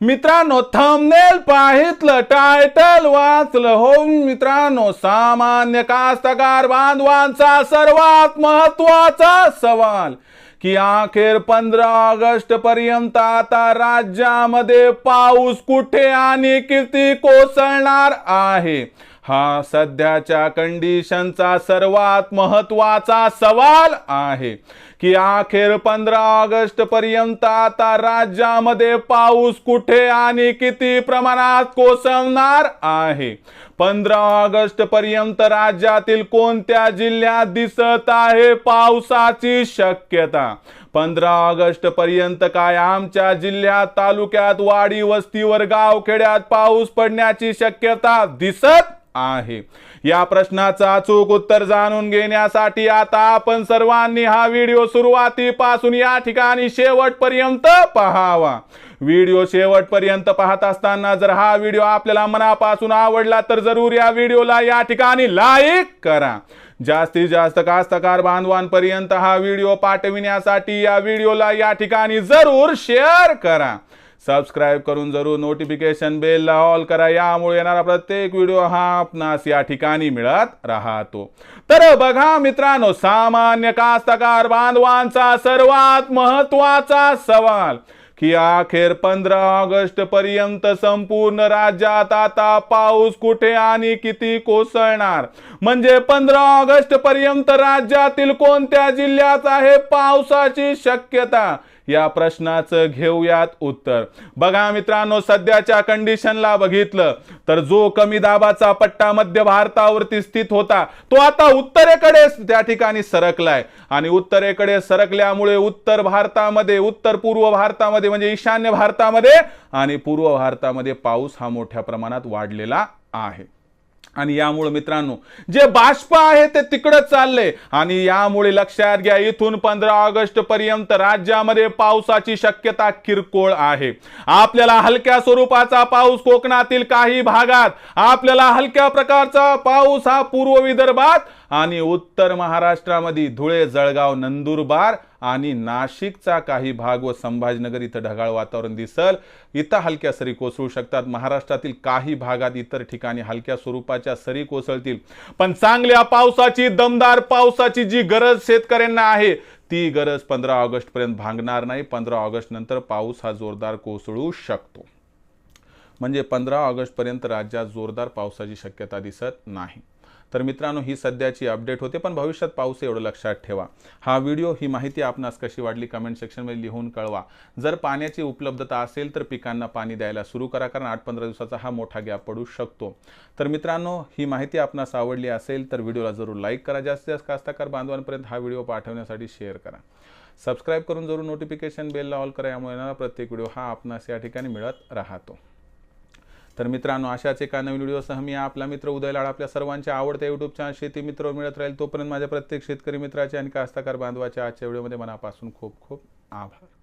मित्रांनो thumbnail पाहितलं title वाचलं हो मित्रांनो सामान्य कास्तकार बांधवांचा सर्वात महत्त्वाचा सवाल की अखेर पंधरा ऑगस्ट पर्यंत आता राज्यामध्ये पाऊस कुठे आणि किती कोसळणार आहे? हा सध्याच्या कंडिशनचा सर्वात महत्त्वाचा सवाल आहे की अखेर पंधरा ऑगस्ट पर्यंत आता राज्यामध्ये पाऊस कुठे आणि किती प्रमाणात कोसळणार आहे? पंधरा ऑगस्ट पर्यंत राज्यातील कोणत्या जिल्ह्यात दिसत आहे पावसाची शक्यता? पंधरा ऑगस्ट पर्यंत काय आमच्या जिल्ह्यात तालुक्यात वाडी वस्तीवर गावखेड्यात पाऊस पडण्याची शक्यता दिसत आहे. या प्रश्नाचं अचूक उत्तर जाणून घेण्यासाठी आता आपण सर्वांनी हा व्हिडिओ सुरुवातीपासून या ठिकाणी शेवटपर्यंत पहावा. व्हिडिओ शेवटपर्यंत पाहत असताना जर हा व्हिडिओ आपल्याला मनापासून आवडला तर जरूर या व्हिडिओला या ठिकाणी लाईक करा. जास्तीत जास्त कास्तकार बांधवांपर्यंत हा व्हिडिओ पाठविण्यासाठी या व्हिडिओला या ठिकाणी जरूर शेअर करा. सबस्क्राईब करून जरूर नोटिफिकेशन बेलला ऑल करा. यामुळे येणारा प्रत्येक व्हिडिओ हा आपणास या ठिकाणी मिळत राहतो. तर बघा मित्रांनो सामान्य कास्तकार बांधवांचा सर्वात महत्त्वाचा सवाल की अखेर पंधरा ऑगस्ट पर्यंत संपूर्ण राज्यात आता पाऊस कुठे आणि किती कोसळणार? म्हणजे पंधरा ऑगस्ट पर्यंत राज्यातील कोणत्या जिल्ह्यात आहे पावसाची शक्यता? या प्रश्नाचं घेऊयात उत्तर. बघा मित्रांनो सध्याच्या कंडिशनला बघितलं तर जो कमी दाबाचा पट्टा मध्य भारतावरती स्थित होता तो आता उत्तरेकडे त्या ठिकाणी सरकलाय. आणि उत्तरेकडे सरकल्यामुळे उत्तर भारतामध्ये उत्तर पूर्व भारतामध्ये म्हणजे ईशान्य भारतामध्ये आणि पूर्व भारतामध्ये पाऊस हा मोठ्या प्रमाणात वाढलेला आहे. आणि यामुळे मित्रांनो जे बाष्प आहे ते तिकडं चालले. आणि यामुळे लक्षात घ्या इथून पंधरा ऑगस्ट पर्यंत राज्यामध्ये पावसाची शक्यता किरकोळ आहे. आपल्याला हलक्या स्वरूपाचा पाऊस कोकणातील काही भागात आपल्याला हलक्या प्रकारचा पाऊस हा पूर्व विदर्भात आणि उत्तर महाराष्ट्रामध्ये धुळे जळगाव नंदुरबार आणि नाशिकचा काही भाग व संभाजीनगर इथं ढगाळ वातावरण दिसल. इथं हलक्या सरी कोसळू शकतात. महाराष्ट्रातील काही भागात इतर ठिकाणी हलक्या स्वरूपाच्या सरी कोसळतील. पण चांगल्या पावसाची दमदार पावसाची जी गरज शेतकऱ्यांना आहे ती गरज पंधरा ऑगस्ट पर्यंत भांगणार नाही. पंधरा ऑगस्ट नंतर पाऊस हा जोरदार कोसळू शकतो. म्हणजे पंधरा ऑगस्टपर्यंत राज्यात जोरदार पावसाची शक्यता दिसत नाही. तर मित्रांनो ही सध्याची अपडेट होते पण भविष्यात पाऊस एवढं लक्षात ठेवा. हा व्हिडिओ ही माहिती आपणास कशी वाटली कमेंट सेक्शनमध्ये लिहून कळवा. जर पाण्याची उपलब्धता असेल तर पिकांना पाणी द्यायला सुरू करा कारण आठ पंधरा दिवसाचा हा मोठा गॅप पडू शकतो. तर मित्रांनो ही माहिती आपणास आवडली असेल तर व्हिडिओला जरूर लाईक करा. जास्तीत जास्त कास्ताकार बांधवांपर्यंत हा व्हिडिओ पाठवण्यासाठी शेअर करा. सबस्क्राईब करून जरूर नोटिफिकेशन बेलला ऑल करा यामुळे येणारा प्रत्येक व्हिडिओ हा आपणास या ठिकाणी मिळत राहतो. तर मित्रांनो अशाच एका नवीन व्हिडिओसह मी आपला मित्र उदय लाड आपल्या सर्वांच्या आवडत्या युट्यूब चॅनल शेती मित्र मिळत राहील. तोपर्यंत माझ्या प्रत्येक शेतकरी मित्राचे आणि कास्तकार बांधवाच्या आजच्या व्हिडिओमध्ये मनापासून खूप खूप आभार.